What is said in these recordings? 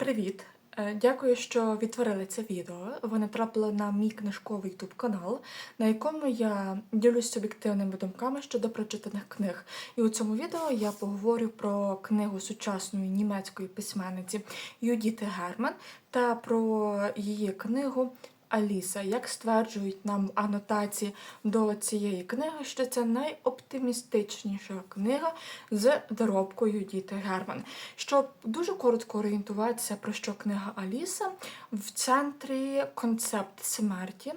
Привіт! Е, Дякую, що відтворили це відео. Воно трапило на мій книжковий YouTube канал, на якому я ділюсь суб'єктивними думками щодо прочитаних книг. І у цьому відео я поговорю про книгу сучасної німецької письменниці Юдіти Герман та про її книгу Аліса. Як стверджують нам анотації до цієї книги, що це найоптимістичніша книга з доробкою Діти Герман. Щоб дуже коротко орієнтуватися, про що книга Аліса, в центрі концепт смерті,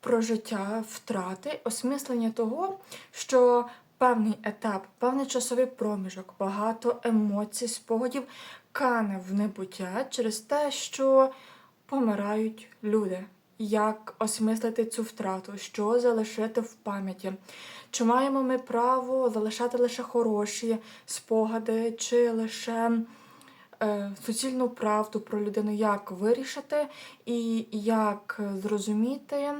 про життя, втрати, осмислення того, що певний етап, певний часовий проміжок, багато емоцій, спогадів кане в небуття через те, що помирають люди. Як осмислити цю втрату, що залишити в пам'яті? Чи маємо ми право залишати лише хороші спогади, чи лише е, суцільну правду про людину, як вирішити і як зрозуміти,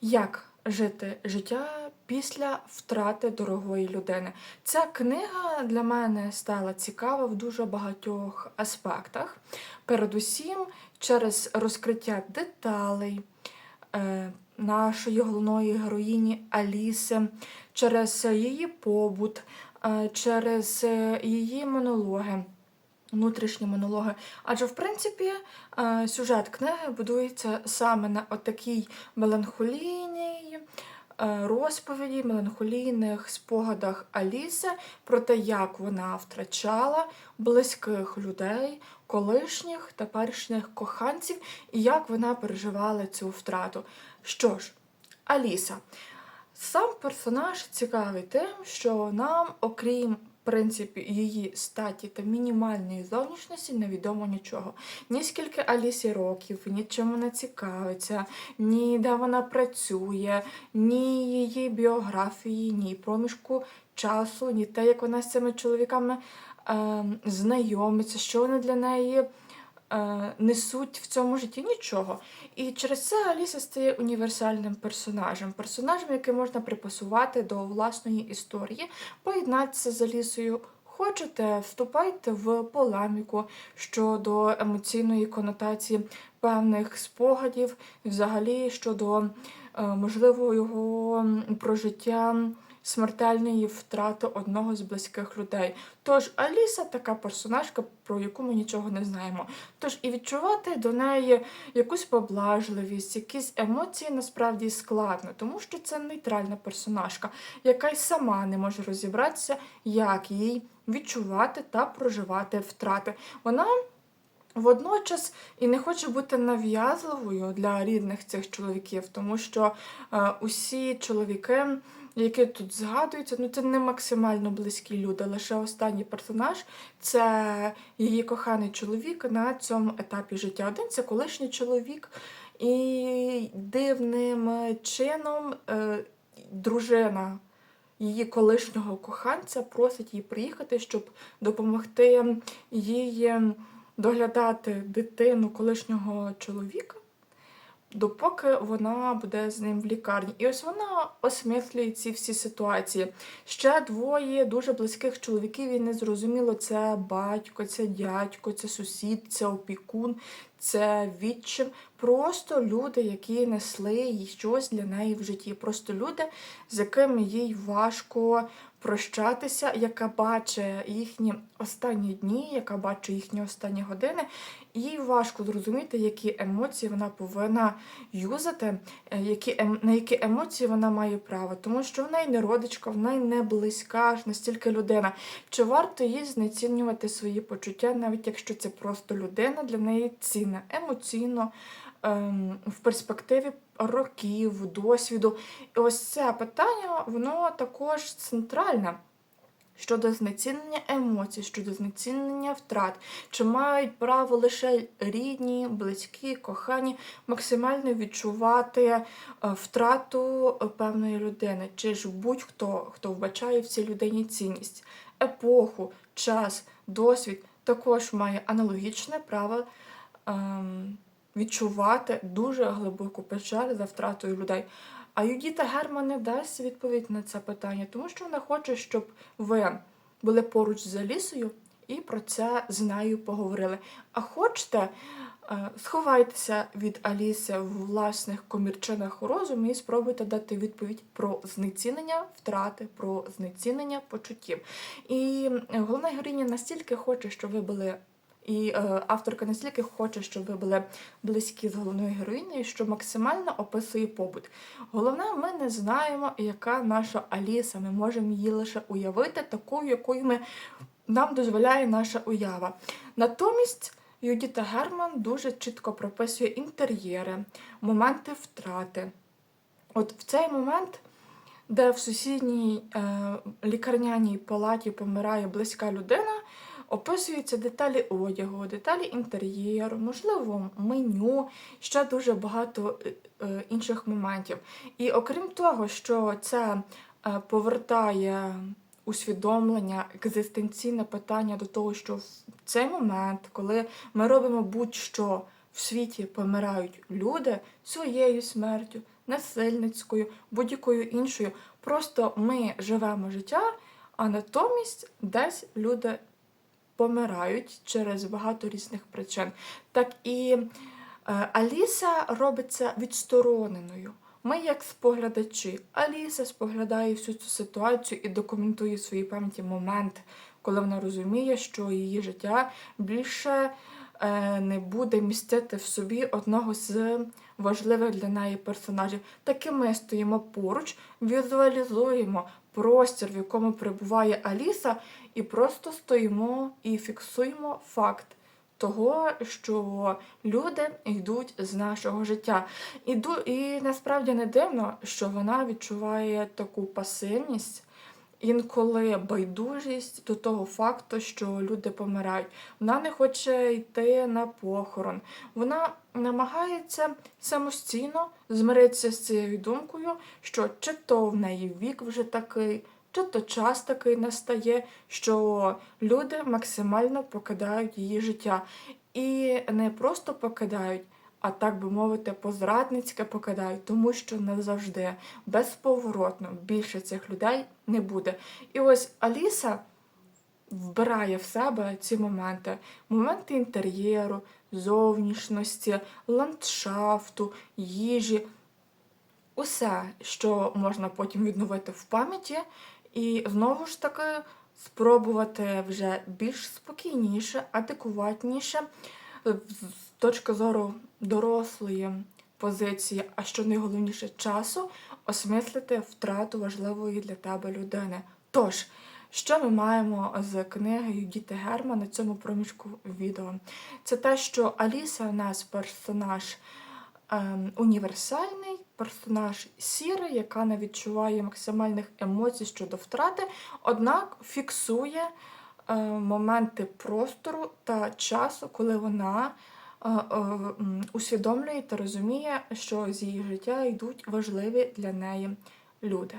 як жити життя після втрати дорогої людини. Ця книга для мене стала цікава в дуже багатьох аспектах. Передусім, через розкриття деталей е, нашої головної героїні Аліси, через її побут, е, через е, її монологи. Внутрішні монологи. Адже, в принципі, сюжет книги будується саме на отакій меланхолійній розповіді, меланхолійних спогадах Аліси про те, як вона втрачала близьких людей, колишніх теперішніх коханців, і як вона переживала цю втрату. Що ж, Аліса. Сам персонаж цікавий тим, що нам, окрім принципі, її статі та мінімальної зовнішності, невідомо нічого. Ні скільки Алісі років, ні чим вона цікавиться, ні де вона працює, ні її біографії, ні проміжку часу, ні те, як вона з цими чоловіками знайомиться, що вони для неї. Е, несуть в цьому житті нічого. І через це Аліса стає універсальним персонажем, персонажем, який можна припасувати до власної історії, поєднатися з Алісою. Хочете, вступайте в полеміку щодо емоційної конотації певних спогадів, взагалі щодо е, можливого його прожиття смертельної втрати одного з близьких людей. Тож Аліса така персонажка, про яку ми нічого не знаємо. Тож і відчувати до неї якусь поблажливість, якісь емоції насправді складно, тому що це нейтральна персонажка, яка й сама не може розібратися, як їй відчувати та проживати втрати. Вона. Водночас і не хоче бути нав'язливою для рідних цих чоловіків, тому що е, усі чоловіки які тут згадуються, ну це не максимально близькі люди. Лише останній персонаж це її коханий чоловік на цьому етапі життя. Один це колишній чоловік, і дивним чином е, дружина. Її колишнього коханця просить їй приїхати, щоб допомогти їй доглядати дитину колишнього чоловіка допоки вона буде з ним в лікарні. І ось вона осмислює ці всі ситуації. Ще двоє дуже близьких чоловіків, і не зрозуміло, це батько, це дядько, це сусід, це опікун, це відчим. Просто люди, які несли їй щось для неї в житті. Просто люди, з якими їй важко прощатися, яка бачить їхні останні дні, яка бачить їхні останні години, їй важко зрозуміти, які емоції вона повинна юзати, е, які, ем, на які емоції вона має право, тому що в неї не родичка, в неї не близька, аж настільки людина. Чи варто їй знецінювати свої почуття, навіть якщо це просто людина, для неї цінна емоційно. Ем, в перспективі років, досвіду. І ось це питання, воно також центральне. Щодо знецінення емоцій, щодо знецінення втрат, чи мають право лише рідні, близькі, кохані максимально відчувати е, втрату певної людини, чи ж будь-хто, хто вбачає в цій людині цінність, епоху, час, досвід, також має аналогічне право. Ем, відчувати дуже глибоку печаль за втратою людей. А Юдіта Герман не дасть відповідь на це питання, тому що вона хоче, щоб ви були поруч з Алісою і про це з нею поговорили. А хочете, е, сховайтеся від Аліси в власних комірчинах розуму і спробуйте дати відповідь про знецінення втрати, про знецінення почуттів. І е, головна героїня настільки хоче, щоб ви були. І е, авторка настільки хоче, щоб ви були близькі з головною героїнею, що максимально описує побут. Головне, ми не знаємо, яка наша Аліса. Ми можемо її лише уявити такою, якою ми, нам дозволяє наша уява. Натомість Юдіта Герман дуже чітко прописує інтер'єри, моменти втрати. От в цей момент, де в сусідній е, лікарняній палаті помирає близька людина, описуються деталі одягу, деталі інтер'єру, можливо, меню, ще дуже багато е, е, інших моментів. І окрім того, що це е, повертає усвідомлення, екзистенційне питання до того, що в цей момент, коли ми робимо будь-що в світі помирають люди своєю смертю, насильницькою, будь-якою іншою. Просто ми живемо життя, а натомість десь люди помирають через багато різних причин. Так і е, Аліса робиться відстороненою. Ми, як споглядачі, Аліса споглядає всю цю ситуацію і документує в своїй пам'яті момент, коли вона розуміє, що її життя більше е, не буде містити в собі одного з важливих для неї персонажів. Так і ми стоїмо поруч, візуалізуємо простір, в якому перебуває Аліса, і просто стоїмо і фіксуємо факт. Того, що люди йдуть з нашого життя. І, і насправді не дивно, що вона відчуває таку пасивність, інколи байдужість до того факту, що люди помирають. Вона не хоче йти на похорон. Вона намагається самостійно змиритися з цією думкою, що чи то в неї вік вже такий, чи то час такий настає, що люди максимально покидають її життя. І не просто покидають, а так би мовити, позрадницьке покидають, тому що назавжди, безповоротно більше цих людей не буде. І ось Аліса вбирає в себе ці моменти: моменти інтер'єру, зовнішності, ландшафту, їжі. Усе, що можна потім відновити в пам'яті, і знову ж таки спробувати вже більш спокійніше, адекватніше точки зору дорослої позиції, а що найголовніше часу, осмислити втрату важливої для тебе людини. Тож, що ми маємо з книгою Діти Герма на цьому проміжку відео? Це те, що Аліса у нас персонаж ем, універсальний, персонаж сірий, яка не відчуває максимальних емоцій щодо втрати, однак фіксує е, моменти простору та часу, коли вона усвідомлює та розуміє, що з її життя йдуть важливі для неї люди.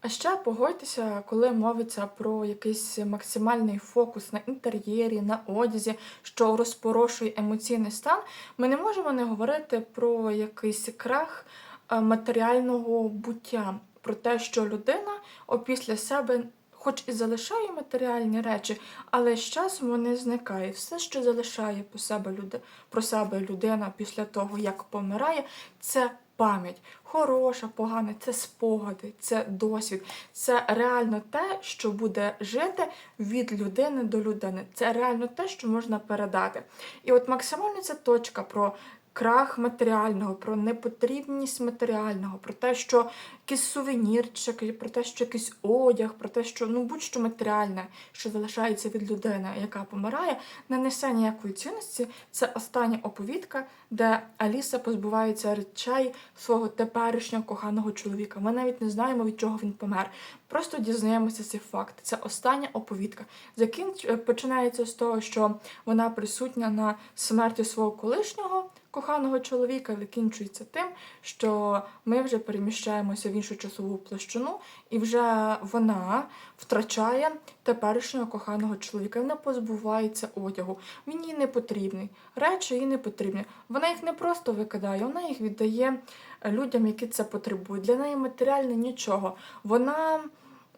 А ще погодьтеся, коли мовиться про якийсь максимальний фокус на інтер'єрі, на одязі, що розпорошує емоційний стан, ми не можемо не говорити про якийсь крах е, матеріального буття, про те, що людина опісля себе. Хоч і залишає матеріальні речі, але з часом вони зникають. Все, що залишає по себе люди, про себе людина після того, як помирає, це пам'ять. Хороша, погана, це спогади, це досвід, це реально те, що буде жити від людини до людини. Це реально те, що можна передати. І от максимально ця точка про крах матеріального, про непотрібність матеріального, про те, що якісь сувенірчики, про те, що якийсь одяг, про те, що ну будь-що матеріальне, що залишається від людини, яка помирає, не несе ніякої цінності. Це остання оповідка, де Аліса позбувається речей свого теперішнього коханого чоловіка. Ми навіть не знаємо, від чого він помер. Просто дізнаємося цей факт. Це остання оповідка. Закінч... Починається з того, що вона присутня на смерті свого колишнього коханого чоловіка, закінчується тим, що ми вже переміщаємося в іншу часову площину, і вже вона втрачає теперішнього коханого чоловіка. Вона позбувається одягу. Він їй не потрібний. Речі їй не потрібні. Вона їх не просто викидає, вона їх віддає людям, які це потребують. Для неї матеріальне нічого. Вона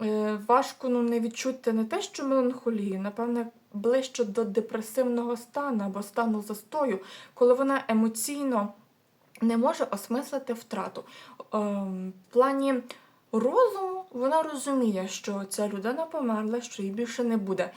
е, важко ну, не відчути не те, що меланхолію, напевне, ближче до депресивного стану або стану застою, коли вона емоційно не може осмислити втрату. Ем, в плані розуму вона розуміє, що ця людина померла, що її більше не буде.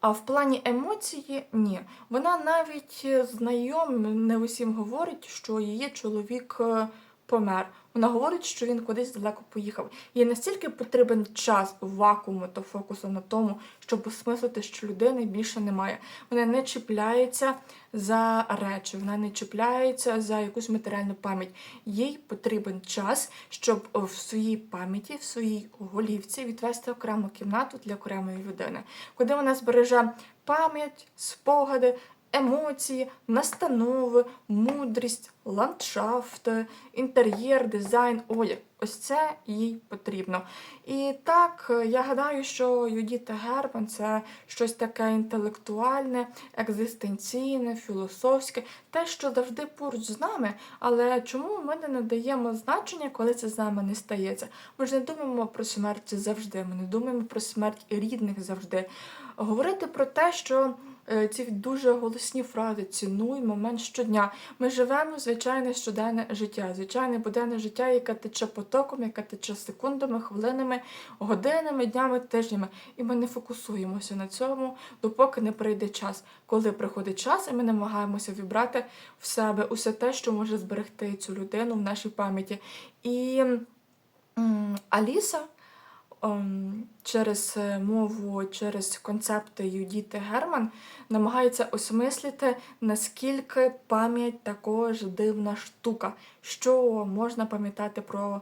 А в плані емоції ні. Вона навіть е, знайомим не усім говорить, що її чоловік е, помер. Вона говорить, що він кудись далеко поїхав. Їй настільки потрібен час вакууму та фокусу на тому, щоб осмислити, що людини більше немає. Вона не чіпляється за речі, вона не чіпляється за якусь матеріальну пам'ять. Їй потрібен час, щоб в своїй пам'яті, в своїй голівці відвести окрему кімнату для окремої людини, куди вона збереже пам'ять, спогади, емоції, настанови, мудрість, ландшафт, інтер'єр, дизайн, одяг. Ось це їй потрібно. І так, я гадаю, що Юдіта Герман це щось таке інтелектуальне, екзистенційне, філософське, те, що завжди поруч з нами, але чому ми не надаємо значення, коли це з нами не стається? Ми ж не думаємо про смерть завжди, ми не думаємо про смерть рідних завжди. Говорити про те, що ці дуже голосні фрази цінуй момент щодня. Ми живемо звичайне щоденне життя, звичайне буденне життя, яке тече потоком, яке тече секундами, хвилинами, годинами, днями, тижнями. І ми не фокусуємося на цьому, допоки не прийде час. Коли приходить час, і ми намагаємося вібрати в себе усе те, що може зберегти цю людину в нашій пам'яті. І Аліса через е, мову, через концепти Юдіти Герман намагається осмислити, наскільки пам'ять також дивна штука, що можна пам'ятати про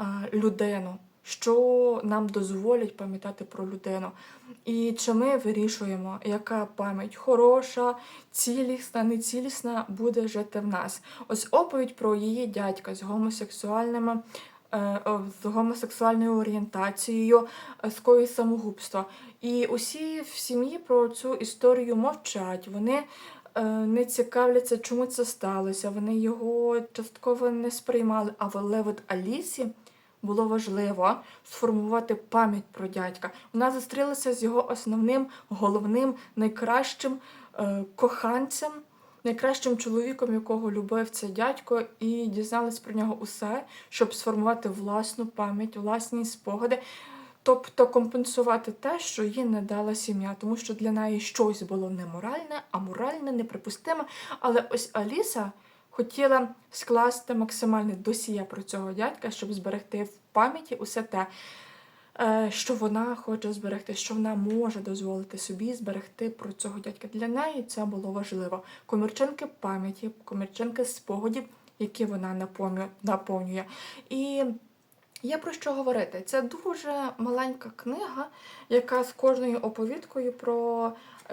е, людину, що нам дозволять пам'ятати про людину. І чи ми вирішуємо, яка пам'ять хороша, цілісна, нецілісна буде жити в нас. Ось оповідь про її дядька з гомосексуальними з гомосексуальною орієнтацією, е, скоїть самогубство. І усі в сім'ї про цю історію мовчать. Вони е, не цікавляться, чому це сталося. Вони його частково не сприймали. Але от Алісі було важливо сформувати пам'ять про дядька. Вона зустрілася з його основним, головним, найкращим е, коханцем найкращим чоловіком, якого любив цей дядько, і дізналась про нього усе, щоб сформувати власну пам'ять, власні спогади. Тобто компенсувати те, що їй не дала сім'я, тому що для неї щось було неморальне, аморальне, неприпустиме. Але ось Аліса хотіла скласти максимальне досія про цього дядька, щоб зберегти в пам'яті усе те, що вона хоче зберегти, що вона може дозволити собі зберегти про цього дядька. Для неї це було важливо. Комірчинки пам'яті, комірчинки спогадів, які вона наповнює. І Є про що говорити. Це дуже маленька книга, яка з кожною оповідкою про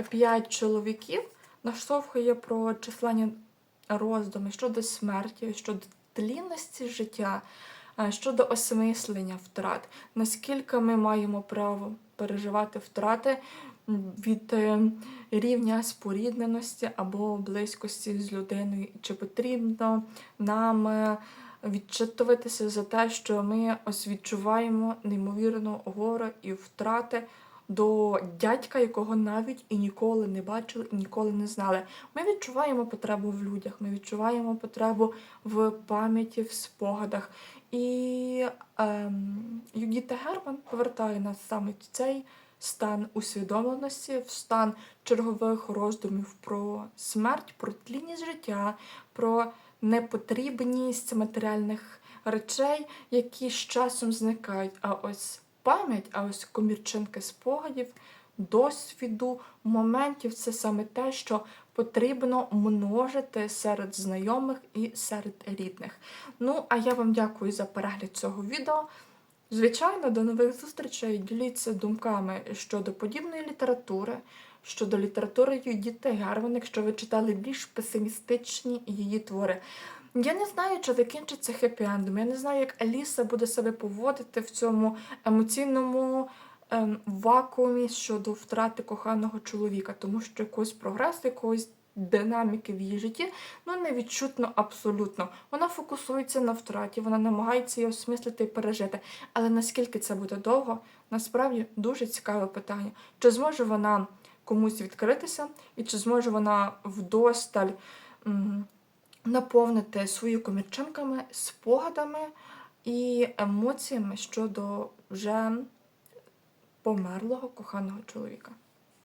п'ять чоловіків наштовхує про численні роздуми щодо смерті, щодо тлінності життя, е, щодо осмислення втрат, наскільки ми маємо право переживати втрати від е, рівня спорідненості або близькості з людиною, чи потрібно нам. е, відчитуватися за те, що ми ось відчуваємо неймовірну горе і втрати до дядька, якого навіть і ніколи не бачили, і ніколи не знали. Ми відчуваємо потребу в людях, ми відчуваємо потребу в пам'яті, в спогадах. І ем, Юдіта Герман повертає нас саме в цей стан усвідомленості, в стан чергових роздумів про смерть, про тлінність життя, про непотрібність матеріальних речей, які з часом зникають. А ось пам'ять, а ось комірчинки спогадів, досвіду, моментів це саме те, що потрібно множити серед знайомих і серед рідних. Ну, а я вам дякую за перегляд цього відео. Звичайно, до нових зустрічей. Діліться думками щодо подібної літератури, щодо літератури Юдіти Герман, якщо ви читали більш песимістичні її твори. Я не знаю, чи закінчиться хеппі-ендом. Я не знаю, як Аліса буде себе поводити в цьому емоційному ем, вакуумі щодо втрати коханого чоловіка, тому що якогось прогресу, якогось динаміки в її житті ну не відчутно абсолютно. Вона фокусується на втраті, вона намагається її осмислити і пережити. Але наскільки це буде довго, насправді дуже цікаве питання. Чи зможе вона комусь відкритися, і чи зможе вона вдосталь наповнити свою комірчинками, спогадами і емоціями щодо вже померлого коханого чоловіка.